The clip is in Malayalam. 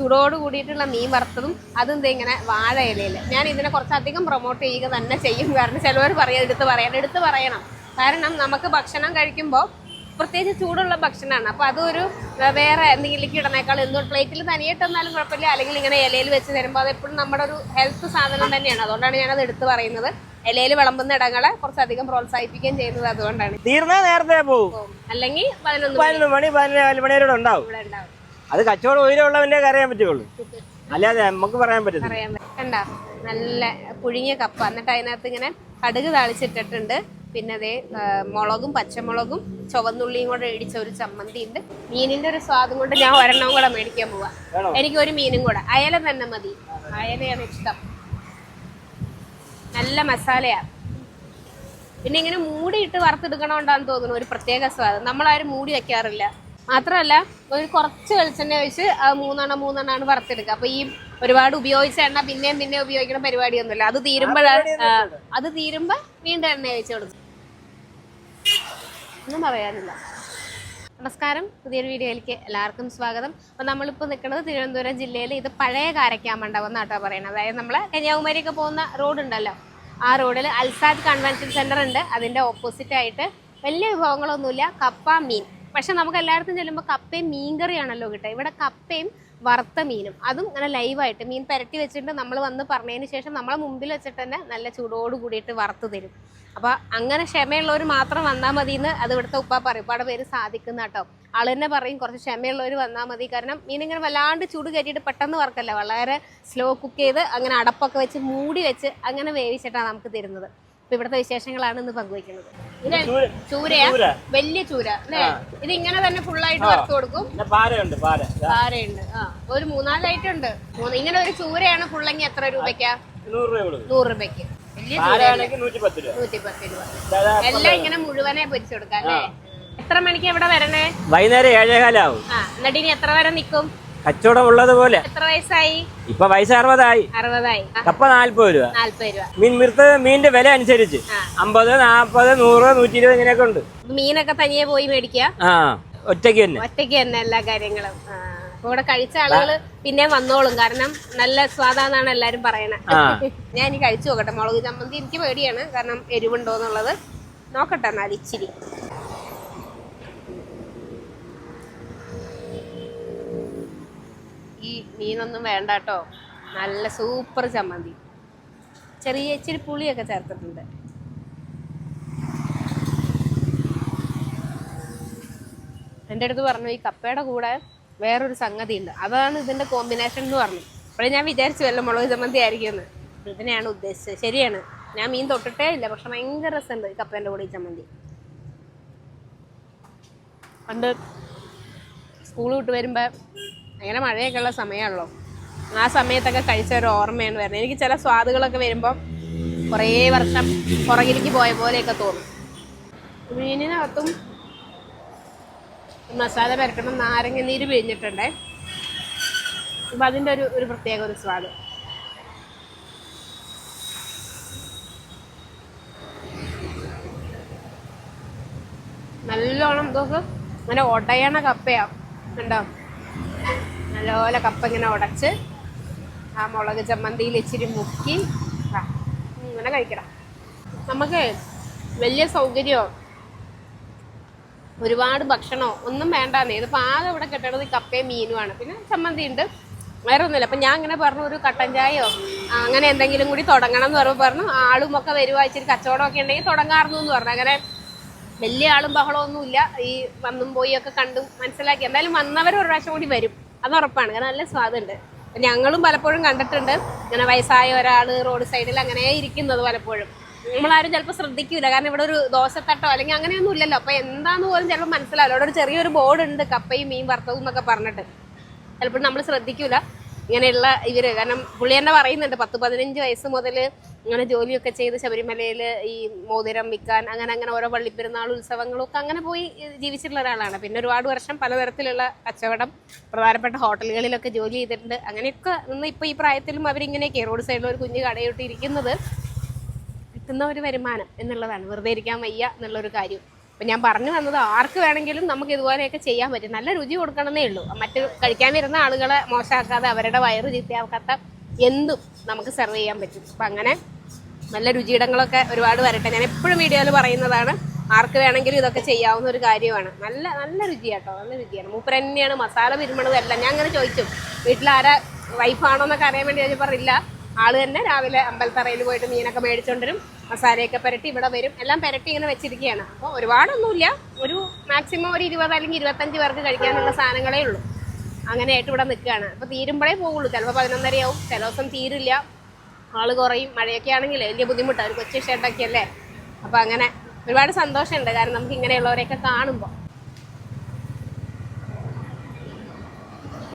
ചൂടോട് കൂടിയിട്ടുള്ള മീൻ വറുത്തതും അതും ഇങ്ങനെ വാഴ ഇലയിൽ ഞാൻ ഇതിനെ കുറച്ചധികം പ്രൊമോട്ട് ചെയ്യുക തന്നെ ചെയ്യും. കാരണം ചിലവർ പറയാം എടുത്ത് പറയണം. എടുത്ത് പറയണം. കാരണം നമുക്ക് ഭക്ഷണം കഴിക്കുമ്പോൾ പ്രത്യേകിച്ച് ചൂടുള്ള ഭക്ഷണമാണ് അപ്പോൾ അതൊരു വേറെ എന്തെങ്കിലും ഇടണേക്കാൾ എന്തോ പ്ലേറ്റിൽ തനിയായിട്ട് തന്നാലും കുഴപ്പമില്ല. അല്ലെങ്കിൽ ഇങ്ങനെ ഇലയിൽ വെച്ച് തരുമ്പോൾ അത് എപ്പോഴും നമ്മുടെ ഒരു ഹെൽത്ത് സാധനം തന്നെയാണ്. അതുകൊണ്ടാണ് ഞാനത് എടുത്ത് പറയുന്നത്. ഇലയിൽ വിളമ്പുന്ന ഇടങ്ങളെ കുറച്ചധികം പ്രോത്സാഹിപ്പിക്കുകയും ചെയ്യുന്നത് അതുകൊണ്ടാണ്. തീർന്നാ നേരത്തെ പോകും അല്ലെങ്കിൽ പതിനൊന്ന് മണി. പതിനൊന്ന് മണി വരെ ഉണ്ടാവും. ഇവിടെ ഉണ്ടാവും. അത് കച്ചവടം ഉയരമുള്ളവന്റെ അറിയാൻ പറ്റുള്ളൂ. അല്ലാതെ നമുക്ക് പറയാൻ പറ്റത്തില്ല. പറയാൻ പറ്റും കണ്ട നല്ല പുഴുങ്ങിയ കപ്പ. എന്നിട്ട് അതിനകത്ത് ഇങ്ങനെ കടുക് താളിച്ചിട്ടിട്ടുണ്ട്. പിന്നെ അതേ മുളകും പച്ചമുളകും ചുവന്നുള്ളിയും കൂടെ ഇടിച്ച ഒരു ചമ്മന്തി ഉണ്ട് മീനിന്റെ ഒരു സ്വാദും കൊണ്ട് ഞാൻ ഒരെണ്ണം കൂടെ മേടിക്കാൻ പോവാ. വേണോ? എനിക്ക് ഒരു മീനും കൂടെ. അയല തന്നെ മതി. അയലയാണ് ഇഷ്ടം. നല്ല മസാലയാ. പിന്നെ ഇങ്ങനെ മൂടിയിട്ട് വറുത്തെടുക്കണോണ്ടാന്ന് തോന്നുന്നു. ഒരു പ്രത്യേക സ്വാദം. നമ്മളാരും മൂടി വെക്കാറില്ല. മാത്രമല്ല ഒരു കുറച്ച് വെളിച്ചെണ്ണ ഒഴിച്ച് മൂന്നെണ്ണം മൂന്നെണ്ണമാണ് വറുത്തെടുക്കുക. അപ്പൊ ഈ ഒരുപാട് ഉപയോഗിച്ച എണ്ണ പിന്നെയും പിന്നെ ഉപയോഗിക്കുന്ന പരിപാടിയൊന്നുമില്ല. അത് തീരുമ്പോഴാണ് അത് തീരുമ്പോ വീണ്ടും എണ്ണ ഒഴിച്ച് കൊടുക്കും. ഒന്നും പറയാനില്ല. നമസ്കാരം. പുതിയൊരു വീഡിയോയിലേക്ക് എല്ലാവർക്കും സ്വാഗതം. അപ്പോൾ നമ്മളിപ്പോൾ നിൽക്കുന്നത് തിരുവനന്തപുരം ജില്ലയിൽ ഇത് പഴയ കാരക്കാമണ്ഡപം എന്നാട്ടോ പറയുന്നത് അതായത് നമ്മൾ കന്യാകുമാരിയൊക്കെ പോകുന്ന റോഡ് ഉണ്ടല്ലോ ആ റോഡിൽ അൽസാദ് കൺവെൻഷൻ സെന്റർ ഉണ്ട്. അതിന്റെ ഓപ്പോസിറ്റായിട്ട് വലിയ വിഭവങ്ങളൊന്നുമില്ല. കപ്പ മീൻ. പക്ഷെ നമുക്ക് എല്ലായിടത്തും ചെല്ലുമ്പോൾ കപ്പയും മീൻകറിയാണല്ലോ കിട്ടുക. ഇവിടെ കപ്പയും വറുത്ത മീനും. അതും ഇങ്ങനെ ലൈവായിട്ട് മീൻ പുരട്ടി വെച്ചിട്ട് നമ്മൾ വന്ന് പറഞ്ഞതിന് ശേഷം നമ്മളെ മുമ്പിൽ വെച്ചിട്ട് തന്നെ നല്ല ചൂടോട് കൂടിയിട്ട് വറുത്ത് തരും. അപ്പോൾ അങ്ങനെ ക്ഷമയുള്ളവർ മാത്രം വന്നാൽ മതി എന്ന് അത് ഇവിടുത്തെ ഉപ്പ പറയും. ഉപ്പാടെ പേര് സാധിക്കുന്ന കേട്ടോ ആൾ തന്നെ പറയും കുറച്ച് ക്ഷമയുള്ളവർ വന്നാൽ മതി. കാരണം മീൻ ഇങ്ങനെ വല്ലാണ്ട് ചൂട് കയറ്റിയിട്ട് പെട്ടെന്ന് വറക്കല്ല. വളരെ സ്ലോ കുക്ക് ചെയ്ത് അങ്ങനെ അടപ്പൊക്കെ വെച്ച് മൂടി വെച്ച് അങ്ങനെ വേവിച്ചിട്ടാണ് നമുക്ക് തരുന്നത്. ഇവിടുത്തെ വിശേഷങ്ങളാണ് ഇന്ന് പങ്കുവയ്ക്കുന്നത് ചൂര- വലിയ ചൂര അല്ലേ? ഇത് ഇങ്ങനെ തന്നെ ഫുള്ളായിട്ട് വറുത്ത് കൊടുക്കും. പാരയുണ്ട് ഒരു മൂന്നാലായിട്ടുണ്ട്. മൂന്ന്. ഇങ്ങനെ ഒരു ചൂരയാണ് ഫുള്ളെങ്കിൽ എത്ര രൂപയ്ക്കാ? നൂറ് രൂപയ്ക്ക്. എല്ലാം ഇങ്ങനെ മുഴുവനെ പൊരിച്ചു കൊടുക്കാം അല്ലേ? എത്ര മണിക്ക് എവിടെ വരണേ? വൈകുന്നേരം ഏഴേകാലാവും. എന്നിട്ട് ഇനി എത്ര വരെ നിക്കും? കച്ചവടം ഉള്ളതുപോലെ എത്ര വയസ്സായി? ഇപ്പൊ വയസ്സ് അറുപതായി. അറുപതായി. കപ്പ നാല്പത് രൂപ. നാല്പത് രൂപ. മീൻ മിർത്ത് മീനിന്റെ വില അനുസരിച്ച്. അമ്പത് നാപ്പത് നൂറ് നൂറ്റി ഇരുപത് ഇങ്ങനെയൊക്കെ ഉണ്ട്. മീനൊക്കെ തനിയെ പോയി മേടിക്കുക? ആ ഒറ്റയ്ക്ക് തന്നെ. ഒറ്റയ്ക്ക് തന്നെ എല്ലാ കാര്യങ്ങളും. ഇവിടെ കഴിച്ച ആളുകൾ പിന്നെ വന്നോളും. കാരണം നല്ല സ്വാദാന്നാണ് എല്ലാരും പറയണത് ഞാൻ ഇനി കഴിച്ചു നോക്കട്ടെ. മുളക് ചമ്മന്തി എനിക്ക് പേടിയാണ്. കാരണം എരിവുണ്ടോ എന്നുള്ളത് നോക്കട്ടെ എന്നാൽ ഇച്ചിരി ഈ മീനൊന്നും വേണ്ട കേട്ടോ. നല്ല സൂപ്പർ ചമ്മന്തി. ചെറിയ ഇച്ചിരി പുളിയൊക്കെ ചേർത്തിട്ടുണ്ട്. എന്റെ അടുത്ത് പറഞ്ഞു ഈ കപ്പയുടെ കൂടെ വേറൊരു സംഗതി ഉണ്ട് അതാണ് ഇതിന്റെ കോമ്പിനേഷൻ എന്ന് പറഞ്ഞു. അപ്പോഴേ ഞാൻ വിചാരിച്ചു വല്ല മുളക് ചമ്മന്തി ആയിരിക്കും എന്ന് ഇതിനെയാണ് ഉദ്ദേശിച്ചത്. ശരിയാണ്. ഞാൻ മീൻ തൊട്ടിട്ടേ ഇല്ല പക്ഷെ ഭയങ്കര രസമുണ്ട് ഈ കപ്പേന്റെ കൂടെ ഈ ചമ്മന്തി. പണ്ട് സ്കൂൾ വിട്ട് വരുമ്പോൾ അങ്ങനെ മഴയൊക്കെ ഉള്ള സമയമാണല്ലോ ആ സമയത്തൊക്കെ കഴിച്ച ഒരു ഓർമ്മയാണ് വരുന്നത്. എനിക്ക് ചില സ്വാദുകളൊക്കെ വരുമ്പോൾ കുറേ വർഷം പുറകിലേക്ക് പോയ പോലെയൊക്കെ തോന്നും. മീനിനകത്തും മസാല പരട്ടണം നാരങ്ങ നീര് പിഴിഞ്ഞിട്ടുണ്ടേ. അപ്പം അതിന്റെ ഒരു ഒരു പ്രത്യേക ഒരു സ്വാദ്. നല്ലോണം ഇതൊക്കെ അങ്ങനെ ഒടയണ കപ്പയാണ് ഉണ്ടോ നല്ലപോലെ കപ്പ ഇങ്ങനെ ഉടച്ച് ആ മുളക് ചമ്മന്തിയിൽ ഇച്ചിരി മുക്കി. ഇങ്ങനെ കഴിക്കണം. നമുക്ക് വലിയ സൗകര്യമോ ഒരുപാട് ഭക്ഷണമോ ഒന്നും വേണ്ടാന്നേ. ഇതിപ്പോൾ ആകെ ഇവിടെ കിട്ടണത് കപ്പയും മീനുമാണ് പിന്നെ ചമ്മന്തി ഉണ്ട്. വേറെ ഒന്നുമില്ല അപ്പം ഞാൻ ഇങ്ങനെ പറഞ്ഞു ഒരു കട്ടൻ ചായയോ അങ്ങനെ എന്തെങ്കിലും കൂടി തുടങ്ങണം എന്ന് പറയുമ്പോൾ പറഞ്ഞു ആളും ഒക്കെ വരുവാ ഇച്ചിരി കച്ചവടമൊക്കെ ഉണ്ടെങ്കിൽ തുടങ്ങാറുന്നു എന്ന് പറഞ്ഞു. അങ്ങനെ വലിയ ആളും ബഹളമൊന്നുമില്ല. ഈ വന്നും പോയി ഒക്കെ കണ്ടും മനസ്സിലാക്കി. എന്തായാലും വന്നവർ ഒരു പ്രാവശ്യം കൂടി വരും. അത് ഉറപ്പാണ്. കാരണം നല്ല സ്വാദുണ്ട്. ഞങ്ങളും പലപ്പോഴും കണ്ടിട്ടുണ്ട്. ഇങ്ങനെ വയസ്സായ ഒരാൾ റോഡ് സൈഡിൽ അങ്ങനെ ഇരിക്കുന്നത് പലപ്പോഴും. നമ്മളാരും ചിലപ്പോൾ ശ്രദ്ധിക്കൂല. കാരണം ഇവിടെ ഒരു ദോശത്തട്ടോ അല്ലെങ്കിൽ അങ്ങനെയൊന്നും ഇല്ലല്ലോ. അപ്പൊ എന്താന്ന് പോലും ചിലപ്പോൾ മനസ്സിലാവില്ല. അവിടെ ഒരു ചെറിയൊരു ബോർഡ് ഉണ്ട് കപ്പയും മീൻ വറുത്തതും എന്നൊക്കെ പറഞ്ഞിട്ട്. ചിലപ്പോൾ നമ്മൾ ശ്രദ്ധിക്കൂല. ഇങ്ങനെയുള്ള ഇവർ. കാരണം പുള്ളി തന്നെ പറയുന്നുണ്ട് പത്ത് പതിനഞ്ച് വയസ്സ് മുതൽ ഇങ്ങനെ ജോലിയൊക്കെ ചെയ്ത് ശബരിമലയിൽ ഈ മോതിരം വിൽക്കാൻ അങ്ങനെ അങ്ങനെ ഓരോ പള്ളിപ്പെരുന്നാൾ ഉത്സവങ്ങളും ഒക്കെ അങ്ങനെ പോയി ജീവിച്ചിട്ടുള്ള ഒരാളാണ്. പിന്നെ ഒരുപാട് വർഷം പലതരത്തിലുള്ള കച്ചവടം പ്രധാനപ്പെട്ട ഹോട്ടലുകളിലൊക്കെ ജോലി ചെയ്തിട്ടുണ്ട്. അങ്ങനെയൊക്കെ നിന്ന് ഇപ്പോൾ ഈ പ്രായത്തിലും അവരിങ്ങനെയൊക്കെ റോഡ് സൈഡിൽ ഒരു കുഞ്ഞ് കടയിട്ടിരിക്കുന്നത് കിട്ടുന്ന ഒരു വരുമാനം എന്നുള്ളതാണ്. വെറുതെ ഇരിക്കാൻ വയ്യ എന്നുള്ളൊരു കാര്യം. അപ്പം ഞാൻ പറഞ്ഞു വന്നത് ആർക്ക് വേണമെങ്കിലും നമുക്ക് ഇതുപോലെയൊക്കെ ചെയ്യാൻ പറ്റും. നല്ല രുചി കൊടുക്കണമെന്നേ ഉള്ളൂ. മറ്റ് കഴിക്കാൻ വരുന്ന ആളുകളെ മോശമാക്കാതെ അവരുടെ വയറ് ചീത്തയാക്കാത്ത എന്തും നമുക്ക് സെർവ് ചെയ്യാൻ പറ്റും. അപ്പം അങ്ങനെ നല്ല രുചിയിടങ്ങളൊക്കെ ഒരുപാട് വരട്ടെ. ഞാൻ എപ്പോഴും വീഡിയോയിൽ പറയുന്നതാണ് ആർക്ക് വേണമെങ്കിലും ഇതൊക്കെ ചെയ്യാവുന്ന ഒരു കാര്യമാണ്. നല്ല നല്ല രുചിയാട്ടോ നല്ല രുചിയാണ്. മൂപ്പർ തന്നെയാണ് മസാല തിരുമണതും എല്ലാം. ഞാൻ അങ്ങനെ ചോദിച്ചു വീട്ടിൽ ആരാ വൈഫാണോ എന്നൊക്കെ അറിയാൻ വേണ്ടി ചോദിച്ചപ്പോൾ ആൾ തന്നെ രാവിലെ അമ്പലത്തറയിൽ പോയിട്ട് മീനൊക്കെ മേടിച്ചുകൊണ്ടിരും മസാലയൊക്കെ പുരട്ടി ഇവിടെ വരും. എല്ലാം പുരട്ടി ഇങ്ങനെ വെച്ചിരിക്കുകയാണ് അപ്പോൾ ഒരുപാടൊന്നുമില്ല. ഒരു മാക്സിമം ഒരു ഇരുപത് അല്ലെങ്കിൽ ഇരുപത്തഞ്ച് പേർക്ക് കഴിക്കാനുള്ള സാധനങ്ങളേ ഉള്ളൂ. അങ്ങനെയായിട്ട് ഇവിടെ നിൽക്കുകയാണ്. അപ്പോൾ തീരുമ്പോഴേ പോകുള്ളൂ ചിലപ്പോൾ പതിനൊന്നരയാവും. ചില ദിവസം തീരില്ല. ആൾ കുറയും. മഴയൊക്കെ ആണെങ്കിൽ വലിയ ബുദ്ധിമുട്ടാണ് ഒരു കൊച്ചു ഷെഡൊക്കെ അല്ലേ അപ്പോൾ അങ്ങനെ ഒരുപാട് സന്തോഷമുണ്ട്. കാരണം നമുക്ക് ഇങ്ങനെയുള്ളവരെയൊക്കെ കാണുമ്പോൾ